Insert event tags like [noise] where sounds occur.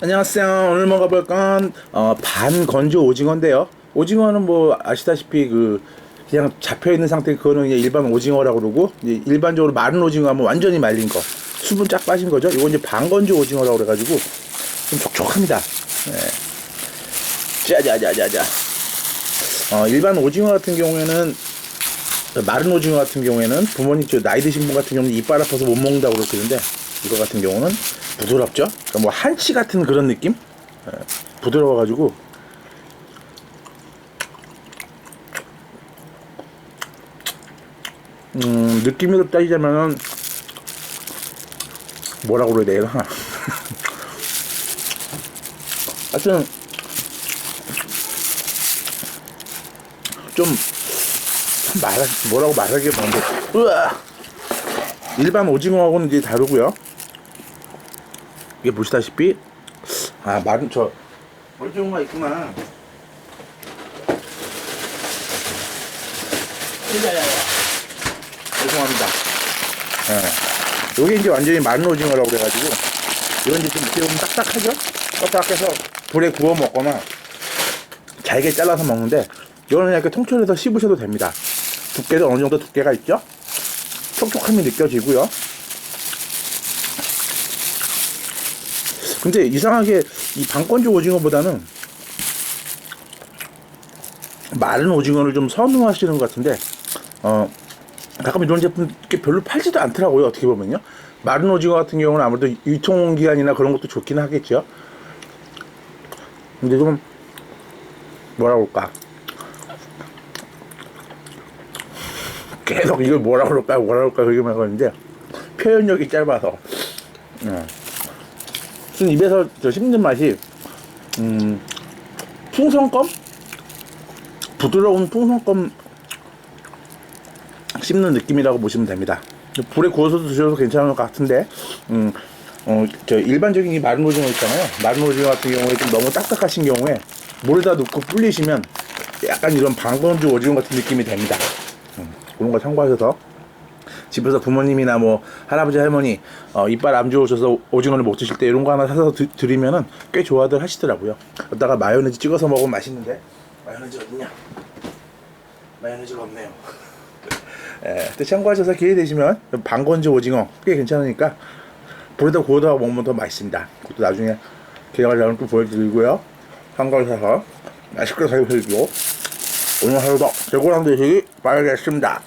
안녕하세요. 오늘 먹어볼 건 어, 반건조 오징어인데요. 오징어는 뭐 아시다시피 그 그냥 잡혀 있는 상태 그거는 그냥 일반 오징어라고 그러고 이제 일반적으로 마른 오징어 하면 완전히 말린 거 수분 쫙 빠진 거죠. 이거 이제 반건조 오징어라고 그래가지고 좀 촉촉합니다. 네. 짜자자자자. 어, 일반 오징어 같은 경우에는 마른 오징어 같은 경우에는 부모님 저 나이 드신 분 같은 경우는 이빨 아파서 못 먹는다고 그러시는데 이거 같은 경우는 부드럽죠. 그러니까 뭐 한치 같은 그런 느낌? 예, 부드러워가지고 음, 느낌으로 따지자면은 뭐라고 그래야 되나? [laughs] 하여튼 좀 말, 뭐라고 말하기 뭔데! 일반 오징어하고는 이제 다르고요 이게 보시다시피, 아, 마른, 저, 오징어가 있구나. 죄송합니다. 예. 요게 이제 완전히 마른 오징어라고 그래가지고, 이건 이제 좀 보면 딱딱하죠? 딱딱해서 불에 구워 먹거나, 잘게 잘라서 먹는데, 이거는 그냥 이렇게 통째로 해서 씹으셔도 됩니다. 두께도 어느 정도 두께가 있죠? 촉촉함이 느껴지고요. 근데 이상하게 이 방건조 오징어보다는 마른 오징어를 좀 선호하시는 것 같은데, 어, 가끔 이런 제품 별로 팔지도 않더라고요. 어떻게 보면요. 마른 오징어 같은 경우는 아무래도 유통기한이나 그런 것도 좋긴 하겠죠. 근데 좀, 뭐라 그럴까. 계속 이걸 뭐라 그럴까, 뭐라 그럴까, 그렇게 말하는데, 표현력이 짧아서. 음. 무슨 입에서 저 씹는 맛이, 음, 풍선껌? 부드러운 풍선껌 씹는 느낌이라고 보시면 됩니다. 불에 구워서 드셔도 괜찮을 것 같은데, 음, 어, 저 일반적인 이 마른 오징어 있잖아요. 마른 오징어 같은 경우에 좀 너무 딱딱하신 경우에 물에다 넣고 불리시면 약간 이런 방건조 오징어 같은 느낌이 됩니다. 음, 그런 거 참고하셔서 집에서 부모님이나 뭐 할아버지 할머니 어, 이빨 안 좋으셔서 오징어를 못 드실 때 이런 거 하나 사서 드, 드리면은 꽤 좋아들 하시더라고요. 여기다가 마요네즈 찍어서 먹으면 맛있는데 마요네즈 어딨냐? 마요네즈가 없네요. [laughs] 예, 또 참고하셔서 기회 되시면 방건조 오징어 꽤 괜찮으니까 불에다 구워서 먹으면 더 맛있습니다. 그것도 나중에 기회가 되면 또 보여드리고요. 한가위 사서 맛있게 살펴드리고 오늘 하루도 대고랑 되시기 바라겠습니다.